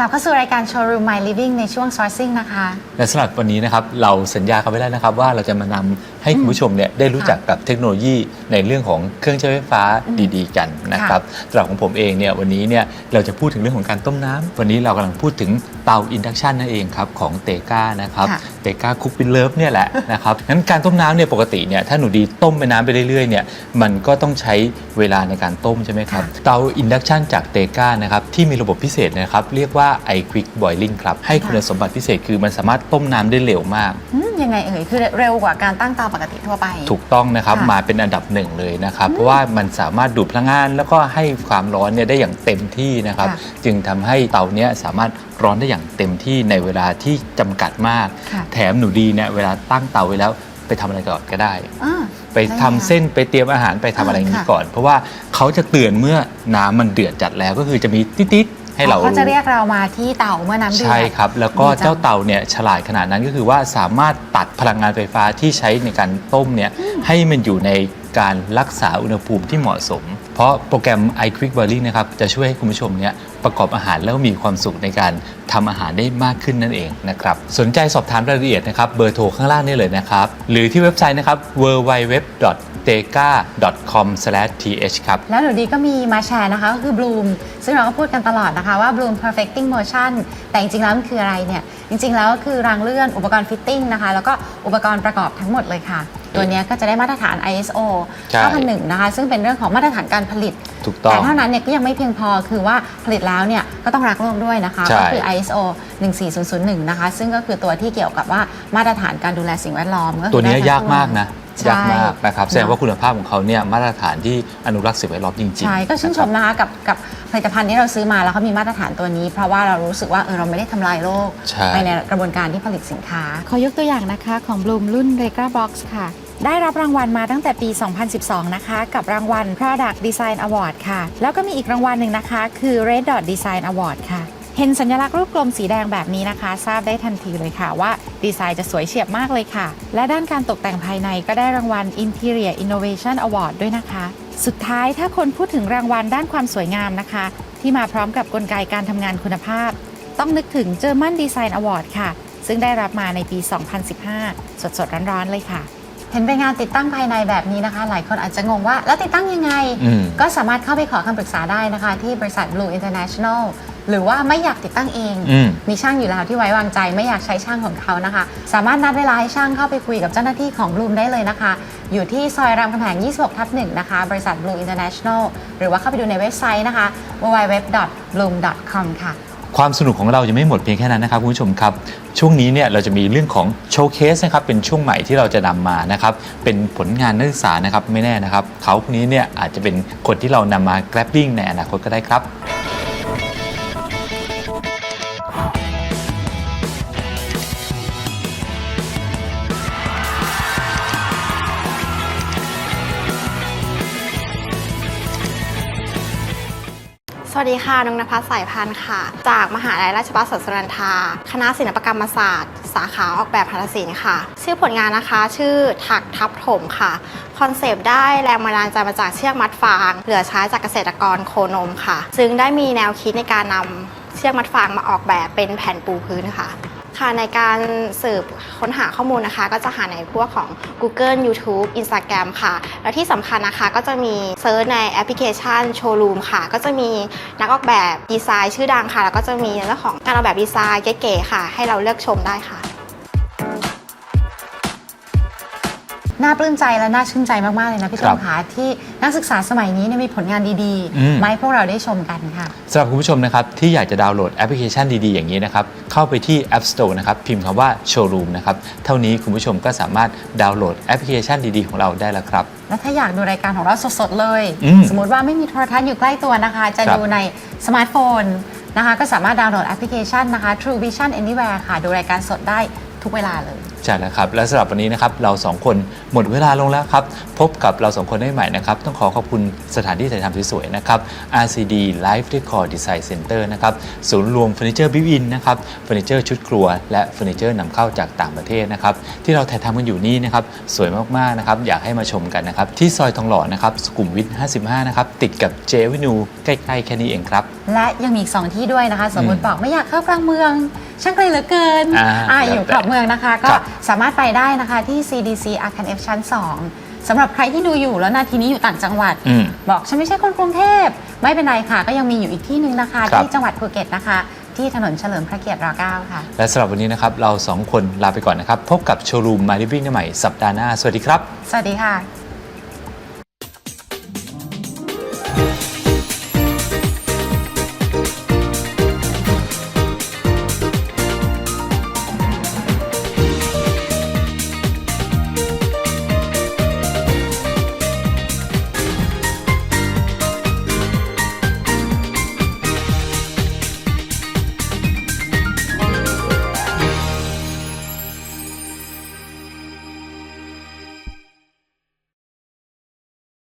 ลับเข้าสู่รายการ Showroom My Living ในช่วง sourcing นะคะ และสำหรับวันนี้นะครับเราสัญญากันไว้แล้วนะครับ ว่าเราจะมานำให้คุณผู้ชมเนี่ยได้รู้จักกับเทคโนโลยีในเรื่องของเครื่องใช้ไฟฟ้าดีๆ กันนะครับสำหรับของผมเองเนี่ยวันนี้เนี่ยเราจะพูดถึงเรื่องของการต้มน้ำวันนี้เรากำลังพูดถึงเตาอินดักชันนั่นเองครับของเตกานะครับค่ะ เตกาคุกปินเลิฟเนี่ยแหละนะครับงั้นการต้มน้ำเนี่ยปกติเนี่ยถ้าหนูดีต้มไปน้ำไปเรื่อยๆเนี่ยมันก็ต้องใช้เวลาในการต้มใช่ไหมครับเตาอินดักชันจากเตกานะครับที่มีระบบพิเศษนะครับเรียกว่า i Quick Boiling ครับ ให้คุณสมบัติพิเศษคือมันสามารถต้มน้ำได้เร็วมาก อืมยังไงเอ่ยคือเร็วกว่าการตั้งเตาปกติทั่วไป ถูกต้องนะครับค่ะมาเป็นอันดับหนึ่งเลยนะครับ เพราะว่ามันสามารถดูดพลังงาน แล้วก็ให้ความร้อนเนี่ยได้อย่างเต็มที่นะครับ ค่ะจึงทำให้เตาเนี้ยสามารถร้อนได้อย่างเต็มที่ในเวลาที่จำกัดมาก ค่ะ แถมหนูดีเนี่ยเวลาตั้งเตาไว้แล้วไปทำอะไรก่อนก็ได้ อ่า ไปทำเส้นไปเตรียมอาหารไปทำอะไรอย่างนี้ค่ะ ก่อน เพราะว่าเขาจะเตือนเมื่อน้ำมันเดือดจัดแล้วก็คือจะมีติ๊ดๆ ให้เราเขารู้จะเรียกเรามาที่เตาเมื่อน้ำเดือดใช่ครับ แล้วก็ดีจังเจ้าเตาเนี่ยฉลาดขนาดนั้นก็คือว่าสามารถตัดพลังงานไฟฟ้าที่ใช้ในการต้มเนี่ยให้มันอยู่ในการรักษาอุณหภูมิที่เหมาะสม เพราะโปรแกรม iQuick Boiling นะครับจะช่วยให้คุณผู้ชมเนี่ยประกอบอาหารแล้วมีความสุขในการทำอาหารได้มากขึ้นนั่นเองนะครับ สนใจสอบถามรายละเอียดนะครับ เบอร์โทรข้างล่างนี่เลยนะครับ หรือที่เว็บไซต์นะครับ www.tega.com/th ครับ แล้วหนูดีก็มีมาแชร์นะคะก็คือ Bloom ซึ่งเราก็พูดกันตลอดนะคะว่า Bloom Perfecting Motion แต่จริงๆแล้วมันคืออะไรเนี่ยจริงๆแล้วก็คือรางเลื่อนอุปกรณ์ฟิตติ้งนะคะแล้วก็อุปกรณ์ประกอบทั้งหมดเลยค่ะ ตัวเนี้ยก็จะได้มาตรฐาน ISO ใช่ 9001นะคะซึ่งเป็นเรื่องของมาตรฐานการผลิต ถูกต้อแต่ง เท่านั้นเนี่ยก็ยังไม่เพียงพอคือว่าผลิตแล้วเนี่ยก็ต้องรักโลกด้วยนะคะ ใช่ ก็คือ ISO 14001 นะคะ ซึ่งก็คือตัวที่เกี่ยวกับว่ามาตรฐานการดูแลสิ่งแวดล้อมก็คือตัวเนี้ยได้ทั้งยากมากนะ ใช่ ยากมากนะครับแสดงว่าเนอะคุณภาพของเขาเนี่ยมาตรฐานที่อนุรักษ์สิ่งแวดล้อมจริงๆใช่ก็ชื่นชมะครับ นะคะกับกับผลิตภัณฑ์ที่เราซื้อมาแล้วเขามีมาตรฐานตัวนี้ เพราะว่าเรารู้สึกว่าเออเราไม่ได้ทำลายโลกใช่ ไปในกระบวนการที่ผลิตสินค้า ขอยกตัวอย่างนะคะของ Bloom รุ่น r e g a Box ค่ะ ได้รับรางวัลมาตั้งแต่ปี 2012 นะคะ กับรางวัล Product Design Award ค่ะ แล้วก็มีอีกรางวัลหนึ่งนะคะ คือ Red Dot Design Award ค่ะ เห็นสัญลักษณ์รูปกลมสีแดงแบบนี้นะคะ ทราบได้ทันทีเลยค่ะว่าดีไซน์จะสวยเฉียบมากเลยค่ะ และด้านการตกแต่งภายในก็ได้รางวัล Interior Innovation Award ด้วยนะคะ สุดท้ายถ้าคนพูดถึงรางวัลด้านความสวยงามนะคะ ที่มาพร้อมกับกลไกการทำงานคุณภาพ ต้องนึกถึง German Design Award ค่ะ ซึ่งได้รับมาในปี 2015 สดๆร้อนๆเลยค่ะเห็นเป็นงานติดตั้งภายในแบบนี้นะคะ หลายคนอาจจะงงว่า แล้วติดตั้งยังไงอืมก็สามารถเข้าไปขอคำปรึกษาได้นะคะ ที่บริษัท Blue International หรือว่าไม่อยากติดตั้งเอง อืม มีช่างอยู่แล้วที่ไว้วางใจไม่อยากใช้ช่างของเขานะคะ สามารถนัดเวลาให้ช่างเข้าไปคุยกับเจ้าหน้าที่ของ Bloom ได้เลยนะคะ อยู่ที่ซอยรามคำแหง 26 ทับ1นะคะ บริษัท Blue International หรือว่าเข้าไปดูในเว็บไซต์นะคะ www.bloom.com ค่ะ ความสนุกของเราจะไม่หมดเพียงแค่นั้นนะครับคุณผู้ชมครับ ช่วงนี้เนี่ยเราจะมีเรื่องของโชว์เคสนะครับเป็นช่วงใหม่ที่เราจะนำมานะครับเป็นผลงานนักศึกษานะครับไม่แน่นะครับเขาพวกนี้เนี่ยอาจจะเป็นคนที่เรานำมา grabbing ในอนาคตก็ได้ครับ สวัสดีค่ะนงนภัสสายพันธ์ค่ะ จากมหาลัยราชภัฏสวนสุนันทา คณะศิลปกรรมศาสตร์ สาขาออกแบบหัตถศิลป์ค่ะ ชื่อผลงานนะคะชื่อถักทับถมค่ะ คอนเซปต์ได้แรงบันดาลใจมาจากเชือกมัดฟาง เหลือใช้จากเกษตรกรโคนมค่ะ ซึ่งได้มีแนวคิดในการนำเชือกมัดฟางมาออกแบบเป็นแผ่นปูพื้นค่ะ ค่ะในการสืบค้นหาข้อมูลนะคะ ก็จะหาในพวกของ Google YouTube Instagram ค่ะ แล้วที่สำคัญนะคะก็จะมีเซิร์ชในแอปพลิเคชันโชว์รูมค่ะ ก็จะมีนักออกแบบดีไซน์ชื่อดังค่ะ แล้วก็จะมีเรื่องของการออกแบบดีไซน์เก๋ๆค่ะ ให้เราเลือกชมได้ค่ะ น่าปลื้มใจและน่าชื่นใจมาก ๆ เลยนะพี่ครัต้บนขาที่นักศึกษาสมัยนี้เนี่ยมีผลงานดีอืมๆมาให้พวกเราได้ชมกันค่ะสำหรับคุณผู้ชมนะครับที่อยากจะดาวน์โหลดแอปพลิเคชันดี ๆ อย่างนี้นะครับเข้าไปที่ App Store นะครับพิมพ์คำว่า Showroom นะครับเท่านี้คุณผู้ชมก็สามารถดาวน์โหลดแอปพลิเคชันดี ๆ ของเราได้แล้วครับแล้วถ้าอยากดูรายการของเราสด ๆ เลยอืมสมมติว่าไม่มีโทรทัศน์อยู่ใกล้ตัวนะคะ จะครับดูในสมาร์ทโฟนนะคะก็สามารถดาวน์โหลดแอปพลิเคชันนะคะ True Vision Anywhere ค่ะ ดูรายการสดได้ ทุกเวลาเลย ใช่แล้วครับ และสำหรับวันนี้นะครับเราสองคนหมดเวลาลงแล้วครับ พบกับเราสองคนได้ใหม่นะครับ ต้องขอขอบคุณสถานที่ถ่ายทำสวยๆนะครับ RCD Life Decor Design Center นะครับศูนย์รวมเฟอร์นิเจอร์บิวอินนะครับเฟอร์นิเจอร์ชุดครัวและเฟอร์นิเจอร์นำเข้าจากต่างประเทศนะครับที่เราถ่ายทำกันอยู่นี่นะครับสวยมากๆนะครับอยากให้มาชมกันนะครับที่ซอยทองหล่อนะครับสุขุมวิท 55 นะครับติดกับเจวินูใกล้ๆแค่นี้เองครับและยังมีอีกสองที่ด้วยนะคะ สมมติอืมบอกไม่อยากเข้ากลางเมือง ช่างไกลเหลือเกินอ่าอ่าแล้วอยู่แต่ขอบเมืองนะคะ ก็ครับ สามารถไปได้นะคะที่ CDC อาคาร F ชั้น 2สำหรับใครที่ดูอยู่แล้วนาทีนี้อยู่ต่างจังหวัด อืม บอกฉันไม่ใช่คนกรุงเทพ ไม่เป็นไรค่ะ ก็ยังมีอยู่อีกที่หนึ่งนะคะ ครับ ที่จังหวัดภูเก็ตนะคะ ที่ถนนเฉลิมพระเกียรติร9ค่ะ และสำหรับวันนี้นะครับ เราสองคนลาไปก่อนนะครับ พบกับโชว์รูมมาดิวิ่งใหม่สัปดาห์หน้า สวัสดีครับ สวัสดีค่ะ